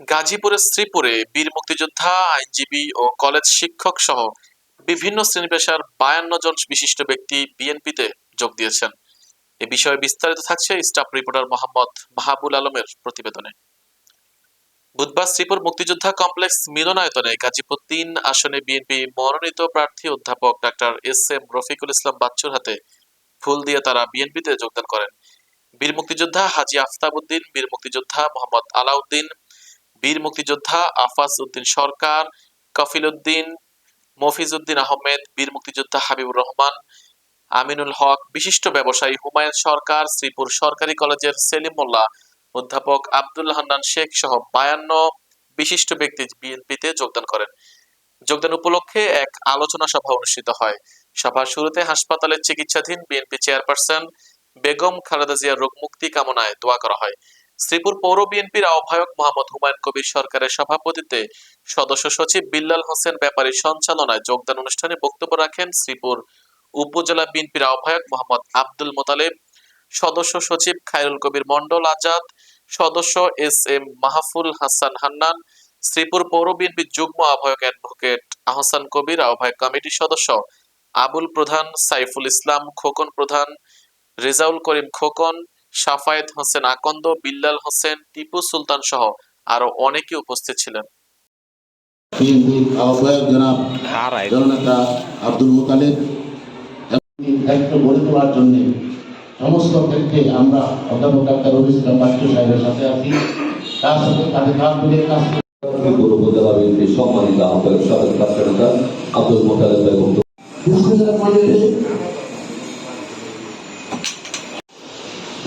গাজীপুরের শ্রীপুরে বীর মুক্তিযোদ্ধা, আইনজীবী ও কলেজ শিক্ষক সহ বিভিন্ন শ্রেণি পেশার বায়ান্ন জন বিশিষ্ট ব্যক্তি বিএনপিতে যোগ দিয়েছেন। এ বিষয়ে বিস্তারিত থাকছে স্টাফ রিপোর্টার মোহাম্মদ মাহাবুল আলমের প্রতিবেদনে। বুধবার শ্রীপুর মুক্তিযোদ্ধা কমপ্লেক্স মিলনায়তনে গাজীপুর তিন আসনে বিএনপি মনোনীত প্রার্থী অধ্যাপক doctor S M Rafiqul Islam বাচ্চুর হাতে ফুল দিয়ে তারা বিএনপিতে যোগদান করেন। বীর মুক্তিযোদ্ধা হাজি আফতাব উদ্দিন বীর মুক্তিযোদ্ধা মোহাম্মদ আলাউদ্দিন বীর মুক্তিযোদ্ধা আফাজ উদ্দিন সরকার, কফিল উদ্দিন, মফিজ উদ্দিন আহমেদ, বীর মুক্তিযোদ্ধা হাবিবুর রহমান, আমিনুল হক, বিশিষ্ট ব্যবসায়ী হুমায়ুন সরকার, শ্রীপুর সরকারি কলেজের সেলিম অধ্যাপক আব্দুল হান্নান শেখ সহ বায়ান্ন বিশিষ্ট ব্যক্তি বিএনপিতে যোগদান করেন। যোগদান উপলক্ষে এক আলোচনা সভা অনুষ্ঠিত হয়। সভার শুরুতে হাসপাতালের চিকিৎসাধীন বিএনপি চেয়ারপারসন বেগম খালেদা জিয়ার রোগ মুক্তি কামনায় দোয়া করা হয়। শ্রীপুর পৌর বিএনপির আহ্বায়ক মোহাম্মদ হুমায়ুন কবির সরকারের সভাপতিত্বে সদস্য সচিব বিল্লাল হোসেন ব্যাপারী সঞ্চালনায় যোগদান অনুষ্ঠানে বক্তব্য রাখেন শ্রীপুর উপজেলা বিএনপির আহ্বায়ক মোহাম্মদ আব্দুল মোতালেব, সদস্য সচিব খায়রুল কবির মন্ডল আজাদ, সদস্য এস এম মাহফুল হাসান হান্নান, শ্রীপুর পৌর বিএনপির যুগ্ম আহ্বায়ক অ্যাডভোকেট আহসান কবির, আহ্বায়ক কমিটির সদস্য আবুল প্রধান, সাইফুল ইসলাম খোকন প্রধান, রেজাউল করিম খোকন সাফায়েত হোসেন আকন্দ বিল্লাল হোসেন টিপু সুলতান সহ আরও অনেকে উপস্থিত ছিলেন। আহ্বায়ক জনাব জননেতা আব্দুল মোতালেব দায়িত্ব গড়ে তোলার জন্য সমস্ত ক্ষেত্রে আমরা অধ্যাপক ডাক্তার রবি ইসলাম বাচ্চু সাহেবের সাথে আছি। তার সাথে তাদের কাজ মিলে কাজ সম্মানিত আহ্বায়ক আব্দুল মোতালেব ভাই বক্তব্য বিশ্ববিদ্যালয় কলেজে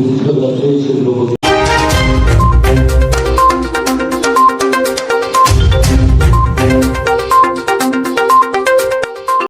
দুঃখ যথেষ্ট